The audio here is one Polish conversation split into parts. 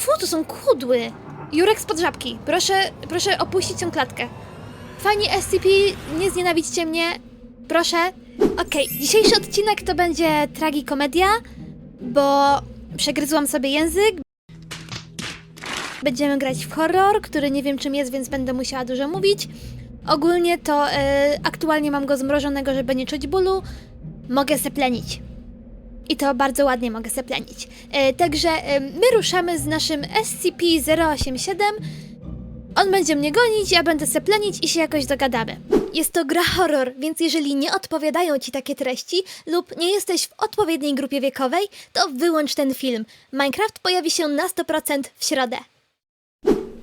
Fu, to są kudły! Jurek spod żabki, proszę, proszę opuścić tę klatkę. Fani SCP, nie znienawidźcie mnie, proszę. Okej, dzisiejszy odcinek to będzie tragikomedia, bo przegryzłam sobie język. Będziemy grać w horror, który nie wiem czym jest, więc będę musiała dużo mówić. Ogólnie to e, aktualnie mam go zmrożonego, żeby nie czuć bólu. Mogę seplenić. I to bardzo ładnie mogę seplenić. E, także e, my ruszamy z naszym SCP-087. On będzie mnie gonić, ja będę seplenić i się jakoś dogadamy. Jest to gra horror, więc jeżeli nie odpowiadają ci takie treści lub nie jesteś w odpowiedniej grupie wiekowej, to wyłącz ten film. Minecraft pojawi się na 100% w środę.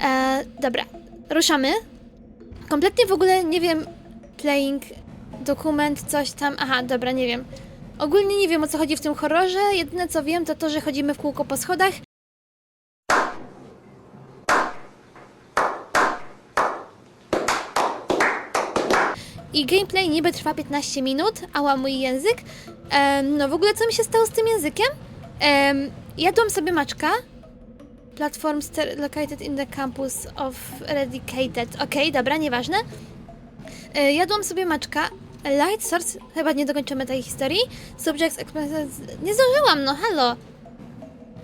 E, dobra, ruszamy. Kompletnie w ogóle nie wiem. Playing, dokument, coś tam. Aha, dobra, nie wiem. Ogólnie nie wiem o co chodzi w tym horrorze. Jedyne co wiem to to, że chodzimy w kółko po schodach. I gameplay niby trwa 15 minut, ała mój język. Em, no w ogóle co mi się stało z tym językiem? Um, jadłam sobie maczka. Platform ster- located in the campus of Eradicated. Okej, dobra, nieważne. E, jadłam sobie maczka. Light source. Chyba nie dokończymy tej historii. Subjects expenses. Nie zdążyłam, no halo.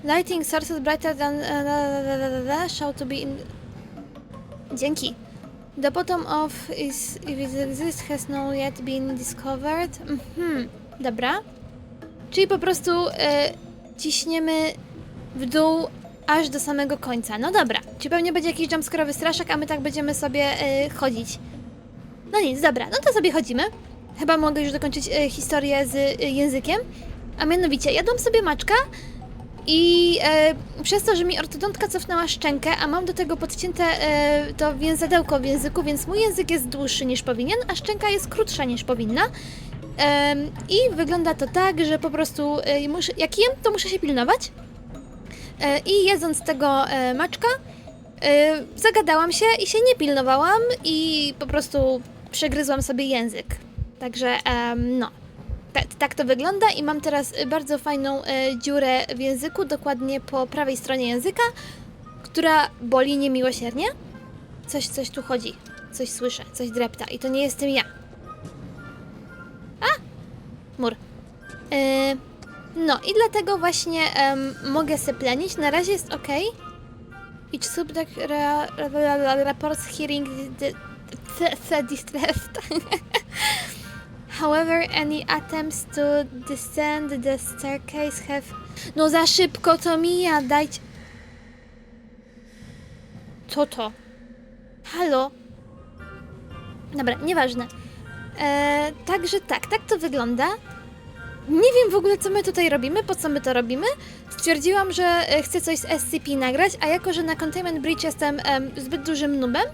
Lighting sources brighter than. Show to be in. Dzięki. The bottom of is if it exists has not yet been discovered. Mhm, dobra. Czyli po prostu e, ciśniemy w dół aż do samego końca. No dobra. Czy pewnie będzie jakiś jumpscare'owy straszak, a my tak będziemy sobie e, chodzić. No nic, dobra, no to sobie chodzimy. Chyba mogę już dokończyć e, historię z e, językiem. A mianowicie, jadłam sobie maczka i e, przez to, że mi ortodontka cofnęła szczękę, a mam do tego podcięte e, to więzadełko w języku, więc mój język jest dłuższy niż powinien, a szczęka jest krótsza niż powinna. Em, I wygląda to tak, że po prostu e, muszę, jak jem, to muszę się pilnować. E, I jedząc tego e, maczka, e, zagadałam się i się nie pilnowałam i po prostu przegryzłam sobie język. Także em, no. Ta, tak to wygląda i mam teraz y, bardzo fajną e, dziurę w języku, dokładnie po prawej stronie języka, która boli niemiłosiernie. Coś, coś tu chodzi. Coś słyszę, coś drepta i to nie jestem ja. A! Mur. E, no i dlatego właśnie mogę seplenić. Na razie jest ok. Each subject re, re, re, reports hearing the, the distressed. However, any attempts to descend the staircase have... No za szybko to mija, dajcie... Co to? Halo? Dobra, nieważne. E, także tak, tak to wygląda. Nie wiem w ogóle, co my tutaj robimy, po co my to robimy. Stwierdziłam, że e, chcę coś z SCP nagrać, a jako, że na Containment Bridge jestem em, zbyt dużym nubem,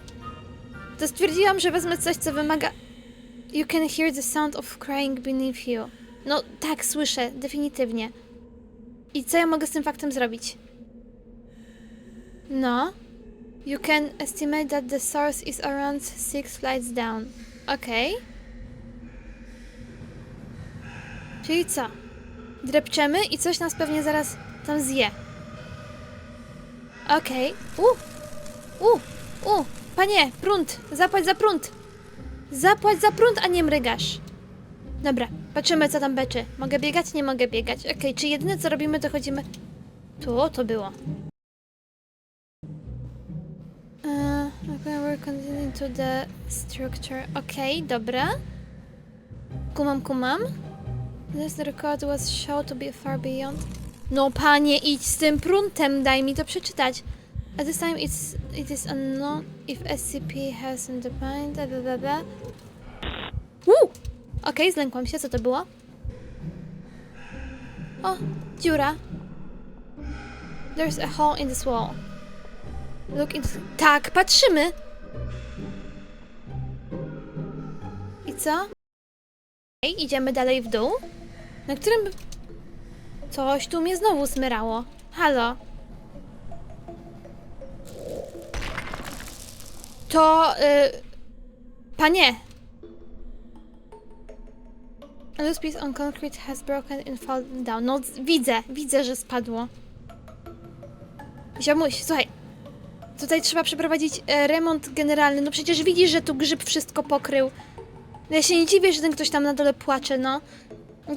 to stwierdziłam, że wezmę coś, co wymaga... You can hear the sound of crying beneath you. No tak, słyszę, definitywnie. I co ja mogę z tym faktem zrobić? No. You can estimate that the source is around six flights down. Okej. Czyli co? Drepczemy i coś nas pewnie zaraz tam zje. Okej. U! U! U! Panie, prąd! Zapłać za prąd! Zapłać za prąd, a nie mrygasz. Dobra, patrzymy co tam beczy. Mogę biegać? Nie mogę biegać. Okej, czy jedyne co robimy to chodzimy... Tu, to było. Eee, okay, we're to the structure. Okej, dobra. Kumam, kumam. This record was shown to be far beyond... No panie, idź z tym pruntem, daj mi to przeczytać. At this time it's, it is unknown if SCP has defined... Blah, blah, blah, blah. Uuu! Okej, zlękłam się, co to było? O, dziura. There's a hole in this wall. Look into... Tak, patrzymy! I co? Okej, idziemy dalej w dół. Na którym... Coś tu mnie znowu smyrało. Halo? To... Y... Panie! A loose piece on concrete has broken and fallen down. No, widzę, widzę, że spadło. Ziomuś, słuchaj. Tutaj trzeba przeprowadzić e, remont generalny. No przecież widzisz, że tu grzyb wszystko pokrył. No ja się nie dziwię, że ten ktoś tam na dole płacze, no.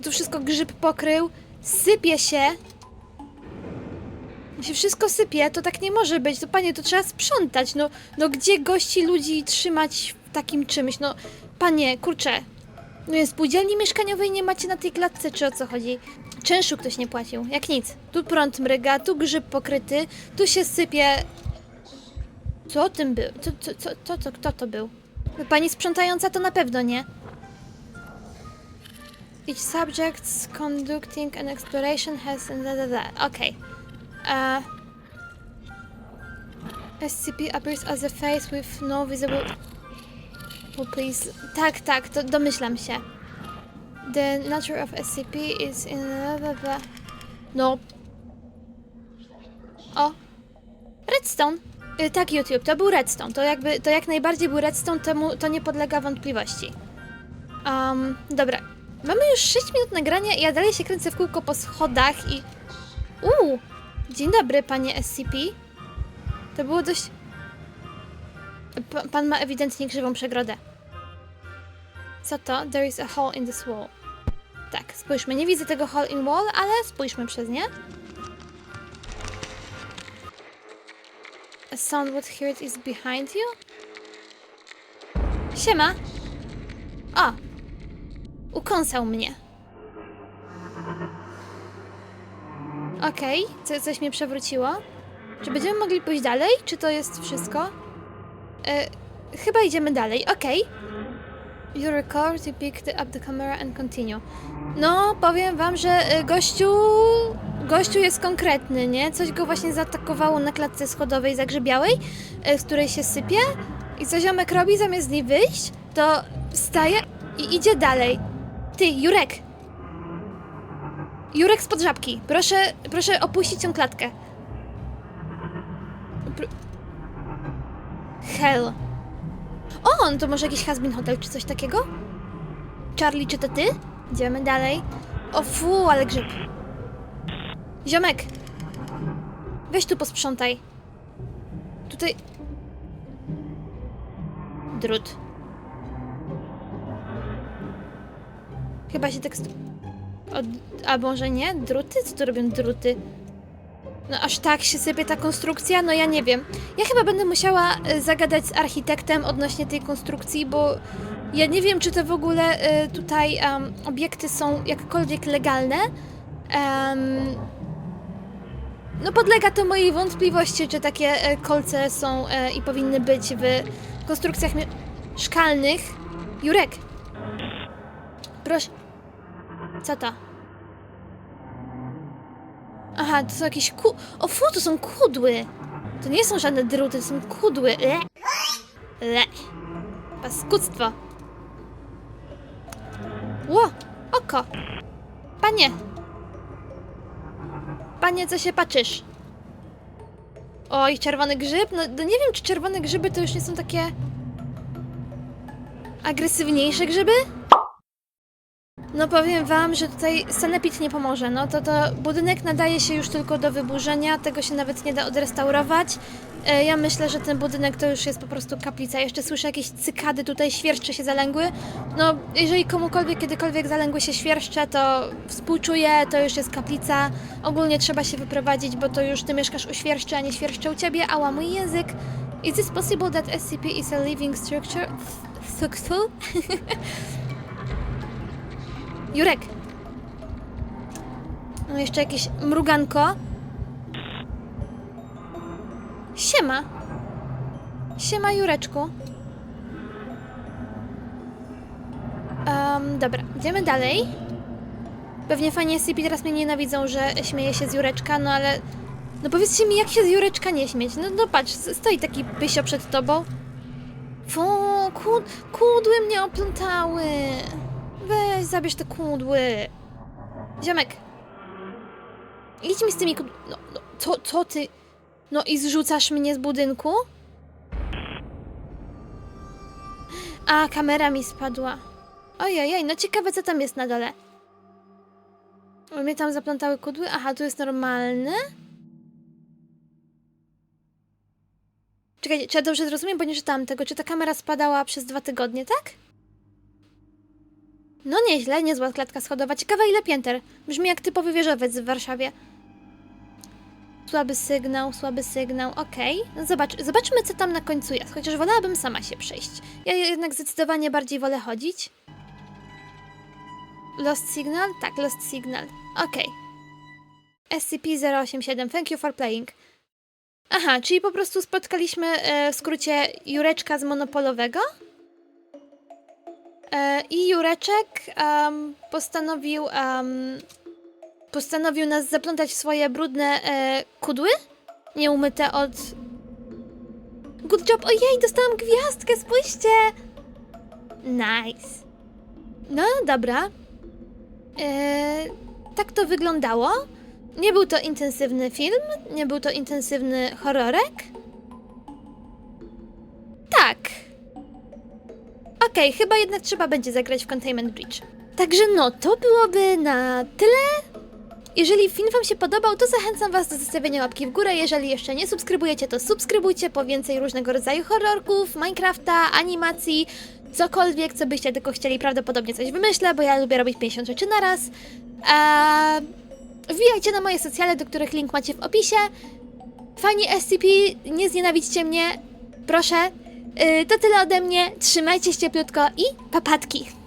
Tu wszystko grzyb pokrył. Sypie się. Jak się wszystko sypie, to tak nie może być. To panie, to trzeba sprzątać. No, no gdzie gości ludzi trzymać w takim czymś? No, panie, kurczę. No jest spółdzielni mieszkaniowej nie macie na tej klatce, czy o co chodzi? Czynszu ktoś nie płacił, jak nic. Tu prąd mryga, tu grzyb pokryty, tu się sypie... Co tym był? Co, co, co, co, co, kto to był? Pani sprzątająca to na pewno nie. Each subjects conducting an exploration has... Okej. Uh, SCP appears as a face with no visible... Oh, please. Tak, tak, to domyślam się. The nature of SCP is in... No. O. Redstone. Y, tak, YouTube, to był Redstone. To jakby, to jak najbardziej był Redstone, temu to nie podlega wątpliwości. Um, dobra. Mamy już 6 minut nagrania i ja dalej się kręcę w kółko po schodach i... Uuu! Dzień dobry, panie SCP. To było dość... P pan ma ewidentnie krzywą przegrodę. Co to? There is a hole in this wall. Tak, spójrzmy. Nie widzę tego hole in wall, ale spójrzmy przez nie. A sound what heard is behind you? Siema! O! Ukąsał mnie. Okej, co, coś mnie przewróciło. Czy będziemy mogli pójść dalej? Czy to jest wszystko? E, chyba idziemy dalej, okej. You record, you pick up the camera and continue. No, powiem wam, że e, gościu... Gościu jest konkretny, nie? Coś go właśnie zaatakowało na klatce schodowej zagrzybiałej, e, z której się sypie. I co ziomek robi zamiast z niej wyjść, to wstaje i idzie dalej. Ty, Jurek! Jurek spod żabki, proszę, proszę opuścić tę klatkę. Pr Hell. O, no to może jakiś Hasbin Hotel czy coś takiego? Charlie, czy to ty? Idziemy dalej. O fu, ale grzyb. Ziomek! Weź tu posprzątaj. Tutaj... Drut. Chyba się tekst... A może nie? Druty? Co tu robią druty? No aż tak się sypie ta konstrukcja? No ja nie wiem. Ja chyba będę musiała e, zagadać z architektem odnośnie tej konstrukcji, bo ja nie wiem, czy te w ogóle e, tutaj em, obiekty są jakkolwiek legalne. Em, no podlega to mojej wątpliwości, czy takie e, kolce są i powinny być w konstrukcjach mieszkalnych. Jurek! Proszę. Co to? Aha, to są jakieś ku... O fu, to są kudły! To nie są żadne druty, to są kudły. Le. Le. Paskudztwo. Ło! Oko! Panie! Panie, co się patrzysz? Oj, czerwony grzyb? No, no nie wiem, czy czerwone grzyby to już nie są takie... agresywniejsze grzyby? No powiem wam, że tutaj sanepid nie pomoże. No to to budynek nadaje się już tylko do wyburzenia, tego się nawet nie da odrestaurować. E, ja myślę, że ten budynek to już jest po prostu kaplica. Jeszcze słyszę jakieś cykady tutaj, świerszcze się zalęgły. No, jeżeli komukolwiek kiedykolwiek zalęgły się świerszcze, to współczuję, to już jest kaplica. Ogólnie trzeba się wyprowadzić, bo to już ty mieszkasz u świerszczy, a nie świerszcze u ciebie. Ała, mój język. Is it possible that SCP is a living structure? Structure? Jurek! No jeszcze jakieś mruganko. Siema! Siema, Jureczku. Um, dobra, idziemy dalej. Pewnie fani SCP teraz mnie nienawidzą, że śmieję się z Jureczka, no ale... No powiedzcie mi, jak się z Jureczka nie śmieć? No, no patrz, stoi taki pysio przed tobą. Fu, kud, kudły mnie oplątały. Weź, zabierz te kudły. Ziomek. Idź mi z tymi kud... No, no, co, co ty? No i zrzucasz mnie z budynku? A, kamera mi spadła. Ojej, no ciekawe co tam jest na dole. Mnie tam zaplątały kudły? Aha, tu jest normalny? Czekajcie, czy ja dobrze zrozumiem, bo nie czytałam tego. Czy ta kamera spadała przez dwa tygodnie, tak? No nieźle, niezła klatka schodowa. Ciekawe ile pięter. Brzmi jak typowy wieżowiec w Warszawie. Słaby sygnał, słaby sygnał, okej. No zobacz, zobaczmy co tam na końcu jest, chociaż wolałabym sama się przejść. Ja jednak zdecydowanie bardziej wolę chodzić. Lost signal? Tak, lost signal. Okej. SCP-087, thank you for playing. Aha, czyli po prostu spotkaliśmy e, w skrócie Jureczka z Monopolowego. E, I Jureczek postanowił, postanowił nas zaplątać w swoje brudne e, kudły, nieumyte od... Good job! Ojej, dostałam gwiazdkę, spójrzcie! Nice. No, dobra. E, tak to wyglądało. Nie był to intensywny film, nie był to intensywny horrorek. Tak. Okej, chyba jednak trzeba będzie zagrać w Containment Bridge. Także no, to byłoby na tyle. Jeżeli film Wam się podobał, to zachęcam Was do zostawienia łapki w górę. Jeżeli jeszcze nie subskrybujecie, to subskrybujcie po więcej różnego rodzaju horrorków, Minecrafta, animacji, cokolwiek, co byście tylko chcieli. Prawdopodobnie coś wymyślę, bo ja lubię robić 50 rzeczy naraz. Eee, wbijajcie na moje socjale, do których link macie w opisie. Fani SCP, nie znienawidźcie mnie, proszę. Yy, to tyle ode mnie. Trzymajcie się cieplutko i papatki.